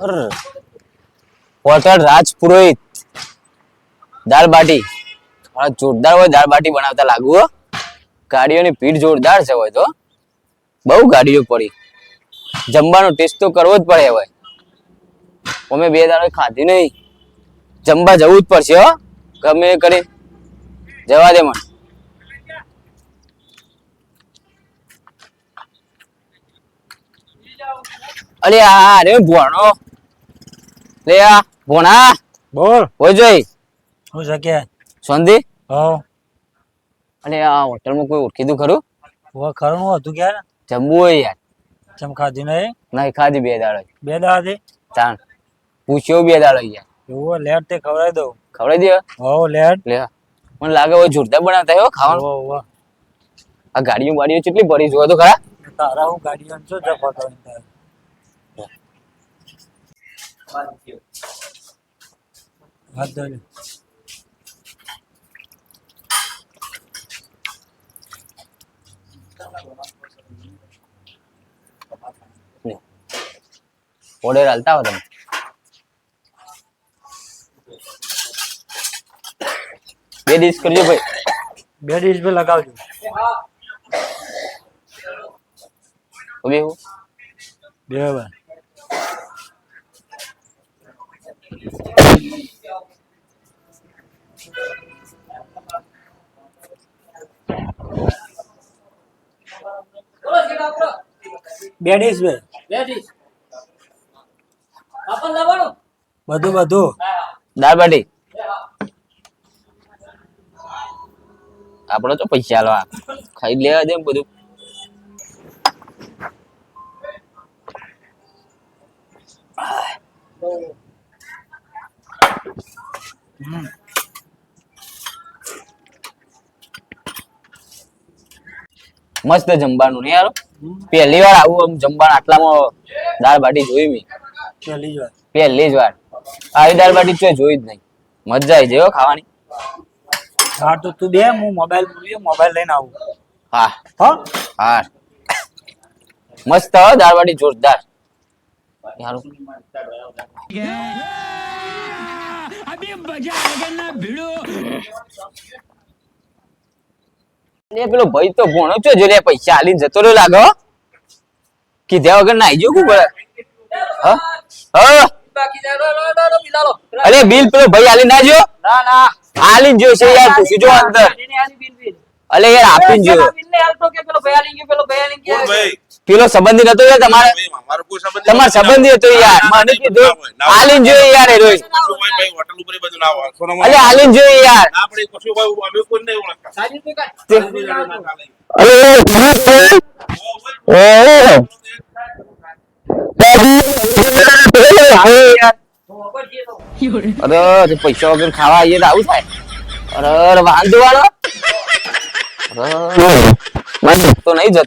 અર. રાજપુરોહિત રાજ પુરોહિત. દાળ બાટી. જોરદાર હોય દાળ બાટી બનાવતા લાગુ ગાડીઓની ભીડ જોરદાર છે હોય તો. બહુ ગાડીઓ પડી. જમવાનો ટેસ્ટ તો કરવો જ પડે હવે. અમે બે દાડો ખાધી નહીં. જમવા જવું જ પડશે, હો. ગમે કરી. જવા દે મને. અરે આ રે ભોણો. લે આ ભોણા. બોલ. હોય જોઈ. હું શકે. સોંધી હા અને આ હોટલમાં કોઈ ઓળખીતું ખરું? હવે ખરું હતું ક્યારે? જમવું હોય યાર. જમ ખાધી નહીં? નહીં ખાધી બે દાડો. બે દાડાથી તાણ. પૂછ્યો બે દાડો યાર. એવું લેટ તે ખવડાવી દઉં. ખવડાવી દે હો લેટ. લે. મને લાગે હોય જોરદાર બનાવતા હો ખાવાનું. આ ગાડીઓ બાડીઓ કેટલી ભરી જોવા તો ખરા. તારા હું ગાડીઓ જો જફા કરીને તારે હાથ ધોઈ લે. ઓર્ડર હાલતા હો તમે બે ડીશ કરજો ભાઈ બે ડીશ પે લગાવજો હવે હું બે વાર બે બધું બધું દાળ બાટી આપડે તો પૈસા આલવા. ખાઈ લેવા દે બધું. મસ્ત જમવાનું ને યાર પહેલી વાર આવું આમ જમવાનું આટલામાં દાળ બાટી જોઈ મેં. પહેલી જ વાર. પહેલી જ વાર. આવી દાળ બાટી તો જોઈ જ નહીં. મજા આવી જાય હો ખાવાની. હા તો તું બે હું મોબાઈલ મૂલ્યો મોબાઈલ લઈને આવું. હા. હા? હા. મસ્ત હો દાળ બાટી જોરદાર. યાર ને પેલો ભાઈ તો ભણો છો જો પૈસા આલીને જતો રહ્યો લાગો કીધા વગર નાઈ જો કુ પડે હા? હા? અરે બિલ પેલો ભાઈ આલી ના જો. ના ના. આલીને જો છે યાર પૂછી જો અંદર અલે યાર આપીને જો. બિલ ને હાલ તો કે પેલો ભાઈ ભયાલી ગયો પેલો ભાઈ કોણ ગયો. ભાઈ. પેલો સંબંધી નતો યાર તમારે કોઈ તમારો સંબંધી હતો યાર મને કીધું. આલીને જો યાર એ રોજ ભાઈ, હોટલ ઉપર બધું ના. સોનામાં અલે આલીને જો યાર આપણે કશું હોય, અમે કોઈ નહીં ઓળખતા. સાજી તું કાઢ. કોઈ. અરે. અરે પૈસા વગર ખાવા આવીએ તો આવું થાય અરે અરે વાંધો વાળો અરે મને તો નહીં જતો